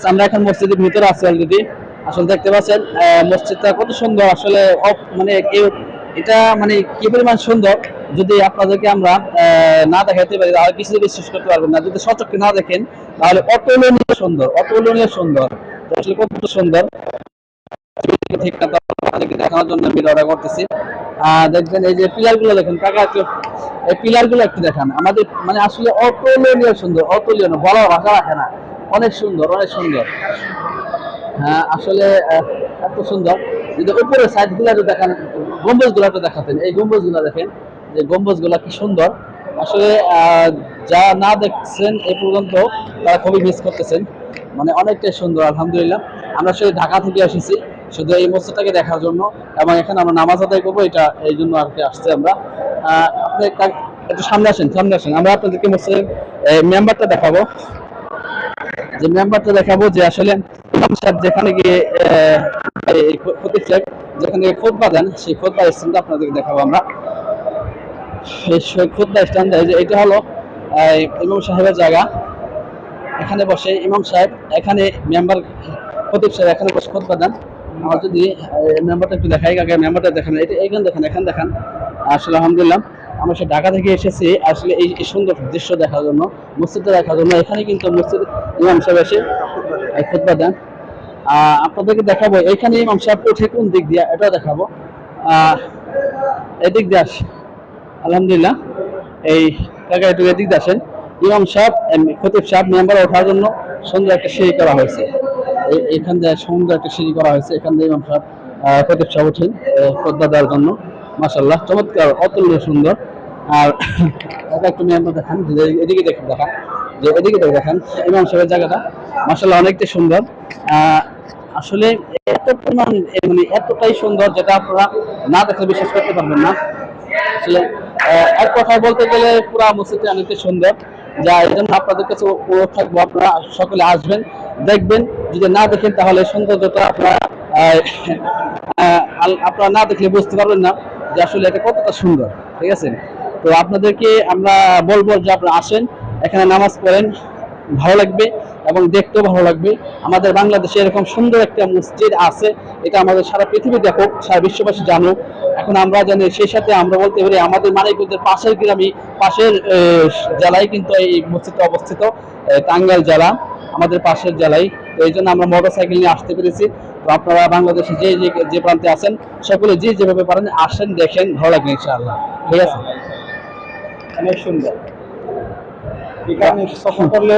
মসজিদ আমরা এখন মসজিদের ভিতরে আছি অলরেডি আসলে দেখতে পাচ্ছেন মসজিদটা কত সুন্দর। আসলে মানে এটা মানে কি পরিমাণ সুন্দর যদি আপনাদেরকে আমরা না দেখাতে পারি তাহলে কিছু বিশ্বাস করতে পারবেন না। যদি সচক্ষে না দেখেন তাহলে অতুলনীয় সুন্দর অতুলনীয় সুন্দর। আসলে কত সুন্দর। ঠিক না তো আপনাদেরকে দেখানোর জন্য ভিডিওটা করতেছি। আহ, দেখবেন এই যে পিলারগুলো দেখেন কাকা একটু এই পিলারগুলো একটু দেখান। আমাদের মানে আসলে অতুলনীয় সুন্দর অতুলনীয় বড় ভাষা রাখে না। অনেক সুন্দর অনেক সুন্দর। হ্যাঁ আসলে এত সুন্দর। যদি উপরে সাইডগুলো একটু দেখান গম্বুজগুলো দেখাতেন। এই গম্বুজগুলো দেখেন, যে গম্বুজগুলা কি সুন্দর। আসলে যা না দেখছেন এই পর্যন্ত তারা খুবই মিস করতেছেন। মানে অনেকটাই সুন্দর, আলহামদুলিল্লাহ। আমরা শুধু ঢাকা থেকে এসেছি, শুধু এই মসজিদটাকে দেখার জন্য, এবং এখানে আমরা নামাজ আদায় করব, এটা এই জন্য আর কি আসছে আমরা। আপনি একটু সামনে আসেন সামনে আসেন। আমরা আপনাদেরকে মসজিদের মেম্বারটা দেখাবো। যে মেম্বারটা দেখাবো যে আসলে যেখানে গিয়ে খতিব সাহেব যেখানে খোদবা দেন, সেই খোদবা স্ট্যান্ড আপনাদেরকে দেখাবো আমরা। এই খোদবা স্ট্যান্ড এটা হলো ইমাম সাহেবের জায়গা। এখানে বসে ইমাম সাহেব, এখানে মেম্বার খতিব সাহেব, এখানে বসে খোদবা দেন। আমার যদি মেম্বারটা একটু দেখাই, আগে মেম্বারটা দেখেন, এটা এখানে দেখেন, এখানে দেখান। আসলে আলহামদুলিল্লাহ। আমরা সে ঢাকা থেকে এসেছি, আসলে এই সুন্দর দৃশ্য দেখার জন্য, মসজিদটা দেখার জন্য। এখানে কিন্তু মসজিদ ইমাম সাহেব এসে খুতবা দেন। আপনাদেরকে দেখাবো, এখানে ইমাম সাহেব উঠে কোন দিক দিয়ে, এটাও দেখাবো। এদিক দিয়ে আস আলহামদুলিল্লাহ, এই কাকা একটু এদিক দিয়ে আসেন। ইমাম সাহেব খতিব সাহেব, মেম্বার ওঠার জন্য সুন্দর একটা সিঁড়ি করা হয়েছে। এখান দিয়ে সুন্দর একটা সিঁড়ি করা হয়েছে। এখান দিয়ে ইমাম সাহেব খতিব সাহেব ওঠেন শ্রদ্ধা দেওয়ার জন্য। মাসাল্লাহ চমৎকার অতুল্য সুন্দর। আর একটু মেম্বার দেখান, যে এদিকে দেখেন দেখান যে এদিকে দেখে দেখান, ইমাম সাহেবের জায়গাটা। মাসাল্লাহ অনেকটাই সুন্দর। আসলে এত পরিমাণ মানে এতটাই সুন্দর যেটা আপনারা না দেখলে বিশ্বাস করতে পারবেন না। আসলে এক কথায় বলতে গেলে পুরা মসজিদটা অনেকটা সুন্দর। যা এই জন্য আপনাদের কাছে থাকব, আপনারা সকলে আসবেন, দেখবেন। যদি না দেখেন, তাহলে সৌন্দর্যটা আপনারা আপনারা না দেখলে বুঝতে পারবেন না। যে আসলে এটা কতটা সুন্দর, ঠিক আছে? তো আপনাদেরকে আমরা বলব যে আপনারা আসেন, এখানে নামাজ পড়েন, ভালো লাগবে এবং দেখতেও ভালো লাগবে। আমাদের বাংলাদেশে এরকম সুন্দর একটা মসজিদ আছে, এটা আমাদের সারা পৃথিবী দেখুক সারা বিশ্ববাসী জানুক এখন আমরা জানি সেই সাথে আমরা বলতে পারি আমাদের মানিকগঞ্জের পাশের গ্রামে পাশের জেলায় কিন্তু এই মসজিদটা অবস্থিত টাঙ্গাইল জেলা, আমাদের পাশের জেলায়। তো এই জন্য আমরা মোটর সাইকেল নিয়ে আসতে পেরেছি। তো আপনারা বাংলাদেশে যে যে প্রান্তে আছেন, সকলে যে যেভাবে পারেন আসেন, দেখেন, ভালো লাগবে ইনশাআল্লাহ। ঠিক আছে? অনেক সুন্দর। এখানে সফর করলে